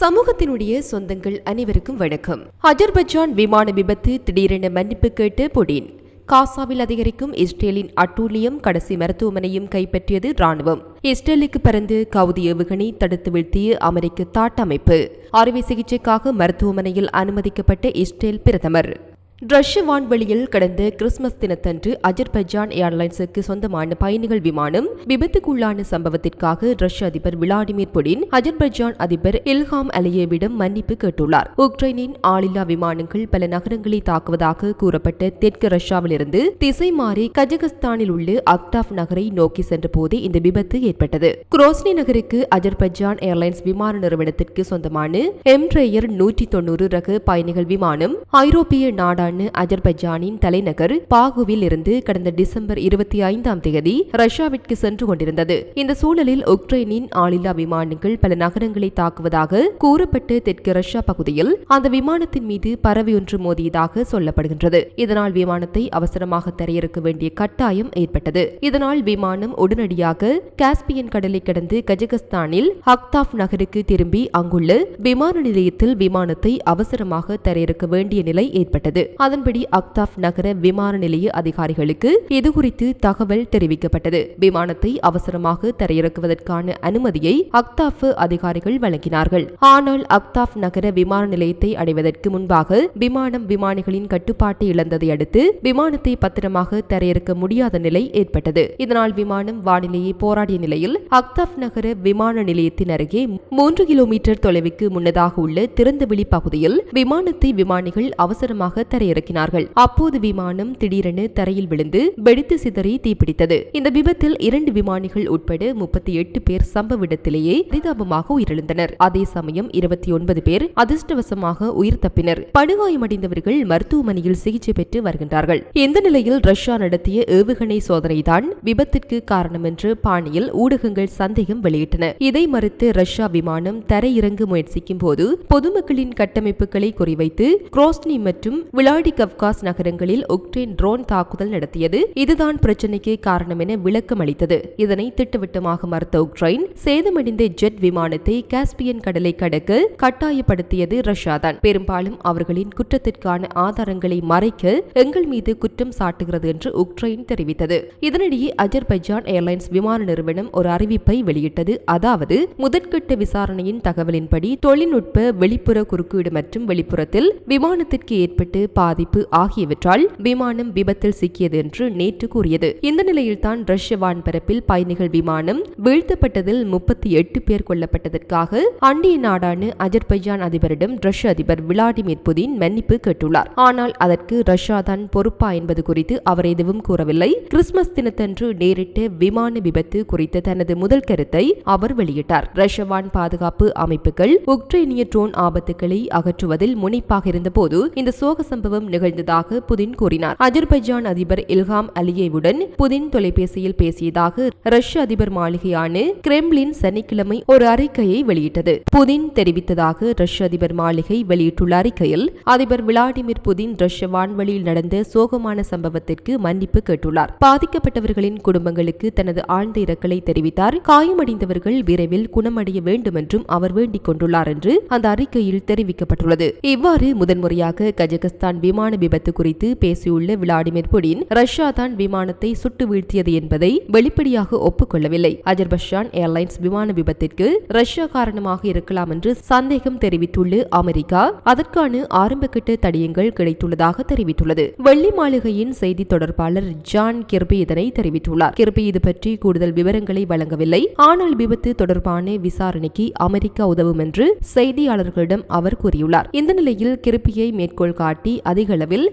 சமூகத்தினுடைய சொந்தங்கள் அனைவருக்கும் வணக்கம். அஜர்பஜான் விமான விபத்து திடீரென மன்னிப்பு கேட்டு புடின். காசாவில் அதிகரிக்கும் இஸ்ரேலின் அட்டூழியம் கடைசி மருத்துவமனையும் கைப்பற்றியது ராணுவம் இஸ்ரேலுக்கு பறந்து கவுதி ஏவுகணை தடுத்து வீழ்த்திய அமெரிக்க தாட்டமைப்பு. அறுவை சிகிச்சைக்காக மருத்துவமனையில் அனுமதிக்கப்பட்ட இஸ்ரேல் பிரதமர். ரஷ்ய வான்வெளியில் கடந்த கிறிஸ்துமஸ் தினத்தன்று அஜர்பைஜான் ஏர்லைன்ஸுக்கு சொந்தமான பயணிகள் விமானம் விபத்துக்குள்ளான சம்பவத்திற்காக ரஷ்ய அதிபர் விளாடிமிர் புடின் அஜர்பைஜான் அதிபர் இல்ஹாம் அலியேவிடம் மன்னிப்பு கேட்டுள்ளார். உக்ரைனின் ஆளில்லா விமானங்கள் பல நகரங்களை தாக்குவதாக கூறப்பட்ட தெற்கு ரஷ்யாவிலிருந்து திசை மாறி கஜகஸ்தானில் உள்ள அக்டாப் நகரை நோக்கி சென்ற போது இந்த விபத்து ஏற்பட்டது. குரோஸ்னி நகருக்கு அஜர்பைஜான் ஏர்லைன்ஸ் விமான நிறுவனத்திற்கு சொந்தமான எம்ட்ரேயர் நூற்றி தொன்னூறு ரக பயணிகள் விமானம் ஐரோப்பிய நாடான அஜர்பைஜானின் தலைநகர் பாகுவில் இருந்து கடந்த டிசம்பர் இருபத்தி ஐந்தாம் தேதி ரஷ்யாவிற்கு சென்று கொண்டிருந்தது. இந்த சூழலில் உக்ரைனின் ஆளில்லா விமானங்கள் பல நகரங்களை தாக்குவதாக கூறப்பட்டு தெற்கு ரஷ்யா பகுதியில் அந்த விமானத்தின் மீது பறவை ஒன்று மோதியதாக சொல்லப்படுகின்றது. இதனால் விமானத்தை அவசரமாக தரையிறக்க வேண்டிய கட்டாயம் ஏற்பட்டது. இதனால் விமானம் உடனடியாக காஸ்பியன் கடலை கடந்து கஜகஸ்தானில் ஹக்தாப் நகருக்கு திரும்பி அங்குள்ள விமான நிலையத்தில் விமானத்தை அவசரமாக தரையிறக்க வேண்டிய நிலை ஏற்பட்டது. அதன்படி அக்தாப் நகர விமான நிலைய அதிகாரிகளுக்கு இதுகுறித்து தகவல் தெரிவிக்கப்பட்டது. விமானத்தை அவசரமாக தரையிறக்குவதற்கான அனுமதியை அக்தாப் அதிகாரிகள் வழங்கினார்கள். ஆனால் அக்தாப் நகர விமான நிலையத்தை அடைவதற்கு முன்பாக விமானம் விமானிகளின் கட்டுப்பாட்டை இழந்ததை அடுத்து விமானத்தை பத்திரமாக தரையிறக்க முடியாத நிலை ஏற்பட்டது. இதனால் விமானம் வானிலையை போராடிய நிலையில் அக்தாப் நகர விமான நிலையத்தின் அருகே மூன்று கிலோமீட்டர் தொலைவுக்கு முன்னதாக உள்ள திறந்தவெளி பகுதியில் விமானத்தை விமானிகள் அவசரமாக தரையிறக்கினார்கள் அப்போது விமானம் திடீரென தரையில் விழுந்து வெடித்து சிதறி தீப்பிடித்தது. இந்த விபத்தில் இரண்டு விமானிகள் உட்பட முப்பத்தி எட்டு பேர் சம்பவ இடத்திலேயே பரிதாபமாக உயிரிழந்தனர். அதே சமயம் இருபத்தி ஒன்பது பேர் அதிர்ஷ்டவசமாக உயிர் தப்பினர். படுகாயமடைந்தவர்கள் மருத்துவமனையில் சிகிச்சை பெற்று வருகின்றார்கள். இந்த நிலையில் ரஷ்யா நடத்திய ஏவுகணை சோதனைதான் விபத்திற்கு காரணம் என்று பாணியில் ஊடகங்கள் சந்தேகம் வெளியிட்டன. இதை மறுத்து ரஷ்யா விமானம் தரையிறங்க முயற்சிக்கும் போது பொதுமக்களின் கட்டமைப்புகளை குறிவைத்து குரோஸ்னி மற்றும் விழா விளாடிகவ்காஸ் நகரங்களில் உக்ரைன் ட்ரோன் தாக்குதல் நடத்தியது. இதுதான் பிரச்சினைக்கு காரணம் என விளக்கம் அளித்தது. இதனை திட்டவட்டமாக மறுத்த உக்ரைன் சேதமடைந்த ஜெட் விமானத்தை காஸ்பியன் கடலை கடக்க கட்டாயப்படுத்தியது ரஷ்யாதான். பெரும்பாலும் அவர்களின் குற்றத்திற்கான ஆதாரங்களை மறைக்க எங்கள் மீது குற்றம் சாட்டுகிறது என்று உக்ரைன் தெரிவித்தது. இதனிடையே அஜர்பைஜான் ஏர்லைன்ஸ் விமான நிறுவனம் ஒரு அறிவிப்பை வெளியிட்டது. அதாவது முதற்கட்ட விசாரணையின் தகவலின்படி தொழில்நுட்ப வெளிப்புற குறுக்கீடு மற்றும் வெளிப்புறத்தில் விமானத்திற்கு ஏற்பட்டு பாதிப்பு ஆகியவற்றால் விமானம் விபத்தில் சிக்கியது என்று நேற்று கூறியது. இந்த நிலையில்தான் ரஷ்ய வான்பரப்பில் பயணிகள் விமானம் வீழ்த்தப்பட்டதில் முப்பத்தி எட்டு பேர் கொல்லப்பட்டதற்காக அண்டிய நாடான அஜர்பைஜான் அதிபரிடம் ரஷ்ய அதிபர் விளாடிமிர் புதின் மன்னிப்பு கேட்டுள்ளார். ஆனால் அதற்கு ரஷ்யா தான் பொறுப்பா என்பது குறித்து அவர் எதுவும் கூறவில்லை. கிறிஸ்துமஸ் தினத்தன்று நேரிட்ட விமான விபத்து குறித்த தனது முதல் கருத்தை அவர் வெளியிட்டார். ரஷ்ய வான் பாதுகாப்பு அமைப்புகள் உக்ரைனிய ட்ரோன் ஆபத்துக்களை அகற்றுவதில் முனைப்பாக இருந்தபோது இந்த சோக சம்பவம் சம்பவம் நிகழ்ந்ததாக புதின் கூறினார். அஜர்பைஜான் அதிபர் இல்ஹாம் அலியேவுடன் புதின் தொலைபேசியில் பேசியதாக ரஷ்ய அதிபர் மாளிகையான கிரெம்லின் சனிக்கிழமை ஒரு அறிக்கையை வெளியிட்டது. புதின் தெரிவித்ததாக ரஷ்ய அதிபர் மாளிகை வெளியிட்டுள்ள அறிக்கையில் அதிபர் விளாடிமிர் புதின் ரஷ்ய வான்வழியில் நடந்த சோகமான சம்பவத்திற்கு மன்னிப்பு கேட்டுள்ளார். பாதிக்கப்பட்டவர்களின் குடும்பங்களுக்கு தனது ஆழ்ந்த இரங்கலை தெரிவித்தார். காயமடைந்தவர்கள் விரைவில் குணமடைய வேண்டும் என்றும் அவர் வேண்டிக் கொண்டுள்ளார் என்று அந்த அறிக்கையில் தெரிவிக்கப்பட்டுள்ளது. இவ்வாறு முதன்முறையாக கஜகஸ்தான் விமான விபத்து குறித்து பேசியுள்ள விளாடிமிர் புடின் ரஷ்யா தான் விமானத்தை சுட்டு வீழ்த்தியது என்பதை வெளிப்படையாக ஒப்புக்கொள்ளவில்லை. அஜர்பஷான் ஏர்லைன்ஸ் விமான விபத்திற்கு ரஷ்யா காரணமாக இருக்கலாம் என்று சந்தேகம் தெரிவித்துள்ள அமெரிக்கா அதற்கான ஆரம்பகட்ட தடயங்கள் கிடைத்துள்ளதாக தெரிவித்துள்ளது. வெள்ளி மாளிகையின் செய்தி தொடர்பாளர் ஜான் கிர்பி இதனை தெரிவித்துள்ளார். கிர்பி இது பற்றி கூடுதல் விவரங்களை வழங்கவில்லை. ஆனால் விபத்து தொடர்பான விசாரணைக்கு அமெரிக்கா உதவும் என்று செய்தியாளர்களிடம் அவர் கூறியுள்ளார். இந்த நிலையில் கிருப்பியை மேற்கோள் காட்டி அதிக அளவில்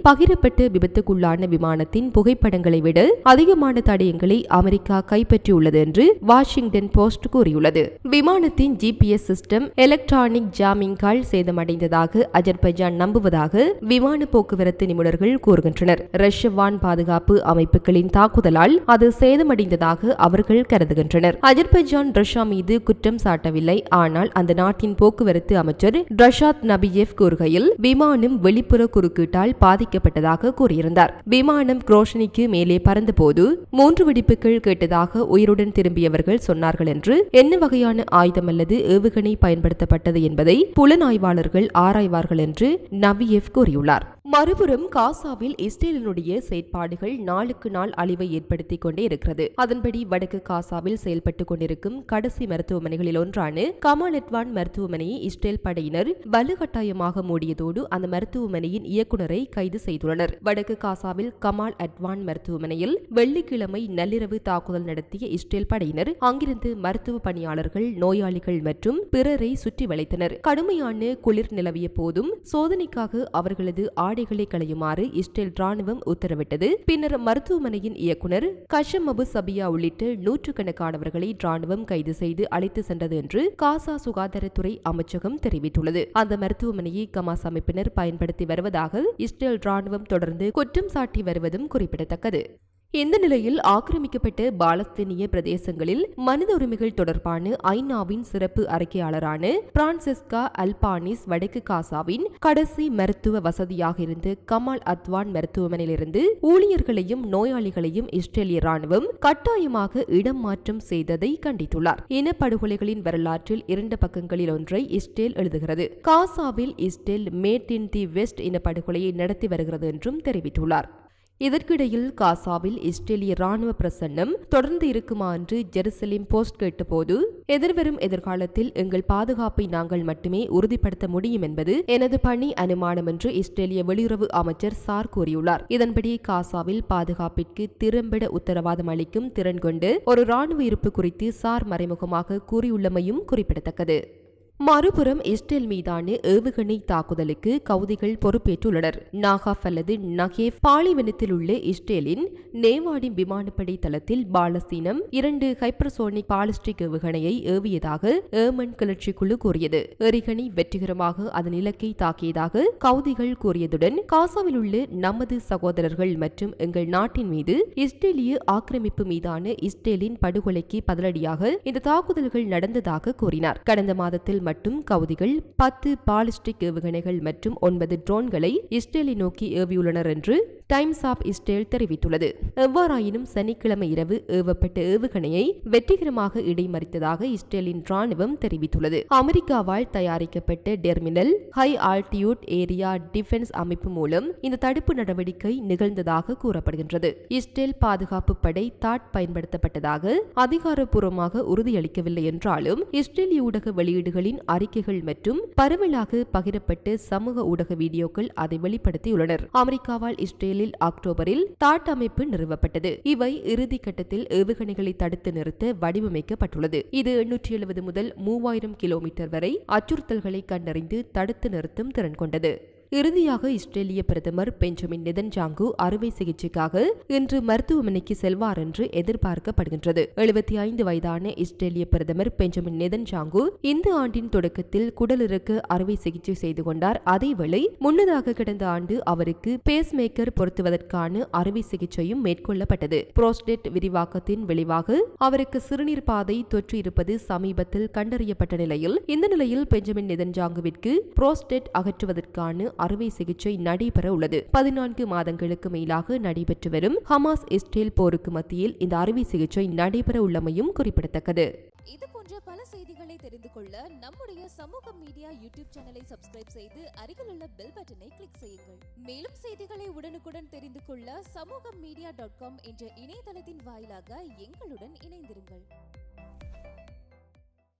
விபத்துக்குள்ளான விமானத்தின் புகைப்படங்களை விட அதிகமான தடயங்களை அமெரிக்கா கைப்பற்றியுள்ளது என்று வாஷிங்டன் போஸ்ட் கூறியுள்ளது. விமானத்தின் ஜிபிஎஸ் சிஸ்டம் எலக்ட்ரானிக் ஜாமிங்கால் சேதமடைந்ததாக அஜர்பைஜான் நம்புவதாக விமான போக்குவரத்து நிபுணர்கள் கூறுகின்றனர். ரஷ்ய வான் பாதுகாப்பு அமைப்புகளின் தாக்குதலால் அது சேதமடைந்ததாக அவர்கள் கருதுகின்றனர். அஜர்பைஜான் ரஷ்யா மீது குற்றம் சாட்டவில்லை. ஆனால் அந்த நாட்டின் போக்குவரத்து அமைச்சர் ரஷாத் நபியேவ் கூறுகையில் விமானம் வெளிப்புற குறுக்கீடு குறுக்கீட்டால் பாதிக்கப்பட்டதாக கூறியிருந்தார். விமானம் குரோஷனிக்கு மேலே பறந்தபோது மூன்று வெடிப்புகள் கேட்டதாக உயிருடன் திரும்பியவர்கள் சொன்னார்கள் என்று என்ன வகையான ஆயுதம் அல்லது ஏவுகணை பயன்படுத்தப்பட்டது என்பதை புலனாய்வாளர்கள் ஆராய்வார்கள் என்று நவியேவ் கூறியுள்ளார். மறுபுறம் காசாவில் இஸ்ரேலினுடைய செயற்பாடுகள் நாளுக்கு நாள் அழிவை ஏற்படுத்திக் கொண்டே இருக்கிறது. அதன்படி வடக்கு காசாவில் செயல்பட்டுக் கொண்டிருக்கும் கடைசி மருத்துவமனைகளில் ஒன்றான கமால் எட்வான் மருத்துவமனையை இஸ்ரேல் படையினர் வலுக்கட்டாயமாக மூடியதோடு அந்த மருத்துவமனையின் இயக்குநரை கைது செய்துள்ளனர். வடக்கு காசாவில் கமால் அட்வான் மருத்துவமனையில் வெள்ளிக்கிழமை நள்ளிரவு தாக்குதல் நடத்திய இஸ்ரேல் படையினர் அங்கிருந்து மருத்துவ பணியாளர்கள் நோயாளிகள் மற்றும் பிறரை சுற்றி வளைத்தனர். கடுமையான குளிர் நிலவிய போதும் சோதனைக்காக அவர்களது ஆடைகளை களையுமாறு இஸ்ரேல் ராணுவம் உத்தரவிட்டது. பின்னர் மருத்துவமனையின் இயக்குனர் கஷம் அபு சபியா உள்ளிட்ட நூற்றுக்கணக்கானவர்களை ராணுவம் கைது செய்து அழைத்து சென்றது என்று காசா சுகாதாரத்துறை அமைச்சகம் தெரிவித்துள்ளது. அந்த மருத்துவமனையை கமாஸ் அமைப்பினர் பயன்படுத்தி வருவதாக இஸ்ரேல் ராணுவம் தொடர்ந்து குற்றம் சாட்டி வருவதும் குறிப்பிடத்தக்கது. இந்த நிலையில் ஆக்கிரமிக்கப்பட்ட பாலஸ்தீனிய பிரதேசங்களில் மனித உரிமைகள் தொடர்பான ஐநாவின் சிறப்பு அறிக்கையாளரான பிரான்சிஸ்கா அல்பானிஸ் வடக்கு காசாவின் கடைசி மருத்துவ வசதியாக இருந்த கமால் அத்வான் மருத்துவமனையிலிருந்து ஊழியர்களையும் நோயாளிகளையும் இஸ்ரேலிய ராணுவம் கட்டாயமாக இடம் மாற்றம் செய்ததை கண்டித்துள்ளார். இனப்படுகொலைகளின் வரலாற்றில் இரண்டு பக்கங்களில் ஒன்றை இஸ்ரேல் எழுதுகிறது. காசாவில் Israel made in the west இனப்படுகொலையை நடத்தி வருகிறது என்றும் தெரிவித்துள்ளார். இதற்கிடையில் காசாவில் இஸ்ரேலிய ராணுவ பிரசன்னம் தொடர்ந்து இருக்குமா என்று ஜெருசலேம் போஸ்ட் கேட்டபோது எதிர்வரும் எதிர்காலத்தில் எங்கள் பாதுகாப்பை நாங்கள் மட்டுமே உறுதிப்படுத்த முடியும் என்பது எனது பணி அனுமானம் என்று இஸ்ரேலிய வெளியுறவு அமைச்சர் சார் கூறியுள்ளார். இதன்படி காசாவில் பாதுகாப்பிற்கு திறம்பட உத்தரவாதம் அளிக்கும் திறன் கொண்டு ஒரு ராணுவ இருப்பு குறித்து சார் மறைமுகமாக கூறியுள்ளமையும் குறிப்பிடத்தக்கது. மறுபுறம் இஸ்ரேல் மீதான ஏவுகணை தாக்குதலுக்கு கவுதிகள் பொறுப்பேற்றுள்ளனர். நாகாஃப் அல்லது நகேஃப் பாலைவனத்தில் உள்ள இஸ்ரேலின் நேவாடி விமானப்படை தளத்தில் பாலஸ்தீனம் இரண்டு ஹைப்பர்சோனிக் பாலிஸ்டிக் ஏவுகணையை ஏவியதாக ஏமன் கிளர்ச்சி குழு கூறியது. எறிகணை வெற்றிகரமாக அதன் இலக்கை தாக்கியதாக கவுதிகள் கூறியதுடன் காசாவில் உள்ள நமது சகோதரர்கள் மற்றும் எங்கள் நாட்டின் மீது இஸ்ரேலிய ஆக்கிரமிப்பு மீதான இஸ்ரேலின் படுகொலைக்கு பதிலடியாக இந்த தாக்குதல்கள் நடந்ததாக கூறினார். கடந்த மாதத்தில் மட்டும் கவுதிகள் பத்து பாலிஸ்டிக் ஏவுகணைகள் மற்றும் ஒன்பது ட்ரோன்களை இஸ்ரேலை நோக்கி ஏவியுள்ளனர் என்று டைம்ஸ் ஆப் இஸ்ரேல் தெரிவித்துள்ளது. எவ்வாறாயினும் சனிக்கிழமை இரவு ஏவப்பட்ட ஏவுகணையை வெற்றிகரமாக இடைமறித்ததாக இஸ்ரேலின் ராணுவம் தெரிவித்துள்ளது. அமெரிக்காவால் தயாரிக்கப்பட்ட terminal high altitude area defence அமைப்பு மூலம் இந்த தடுப்பு நடவடிக்கை நிகழ்ந்ததாக கூறப்படுகின்றது. இஸ்ரேல் பாதுகாப்பு படை தாட் பயன்படுத்தப்பட்டதாக அதிகாரப்பூர்வமாக உறுதியளிக்கவில்லை என்றாலும் இஸ்ரேல் ஊடக வெளியீடுகளின் அறிக்கைகள் மற்றும் பரவலாக பகிரப்பட்ட சமூக ஊடக வீடியோக்கள் அதை வெளிப்படுத்தியுள்ளனர். அமெரிக்காவால் இஸ்ரேல் ஏழில் அக்டோபரில் தாட் அமைப்பு நிறுவப்பட்டது. இவை இறுதி கட்டத்தில் ஏவுகணைகளை தடுத்து நிறுத்த வடிவமைக்கப்பட்டுள்ளது. இது எண்ணூற்றி எழுபது முதல் மூவாயிரம் கிலோமீட்டர் வரை அச்சுறுத்தல்களை கண்டறிந்து தடுத்து நிறுத்தும் திறன் கொண்டது. இறுதியாக இஸ்ரேலிய பிரதமர் பெஞ்சமின் நிதன்ஜாங்கு அறுவை சிகிச்சைக்காக இன்று மருத்துவமனைக்கு செல்வார் என்று எதிர்பார்க்கப்படுகின்றது. எழுபத்தி ஐந்து வயதான இஸ்ரேலிய பிரதமர் பெஞ்சமின் நிதன்ஜாங்கு இந்த ஆண்டின் தொடக்கத்தில் குடலிறக்க அறுவை சிகிச்சை செய்து கொண்டார். அதேவேளை முன்னதாக கடந்த ஆண்டு அவருக்கு பேஸ் மேக்கர் பொருத்துவதற்கான அறுவை சிகிச்சையும் மேற்கொள்ளப்பட்டது. புரோஸ்டேட் விரிவாக்கத்தின் விளைவாக அவருக்கு சிறுநீர் பாதை தொற்று இருப்பது சமீபத்தில் கண்டறியப்பட்ட நிலையில் இந்த நிலையில் பெஞ்சமின் நிதன்ஜாங்குவிற்கு புரோஸ்டேட் அகற்றுவதற்கான அறுவை சிகிச்சை நடைபெற உள்ளது. பதினான்கு மாதங்களுக்கு மேலாக நடைபெற்று வரும் ஹமாஸ் இஸ்ரேல் போருக்கு மத்தியில் இந்த அறுவை சிகிச்சை நடைபெற உள்ளமையும் குறிப்பிடத்தக்கது. இது போன்ற பல செய்திகளை தெரிந்து கொள்ள நம்முடைய சமூக மீடியா யூடியூப் சேனலை சப்ஸ்கிரைப் செய்து அருகில் உள்ள பெல் பட்டனை கிளிக் செய்யுங்கள். மேலும் செய்திகளை உடனுக்குடன் தெரிந்து கொள்ள சமூக மீடியா டாட் காம் என்ற இணையதளத்தின் வாயிலாக எங்களுடன் இணைந்திருங்கள்.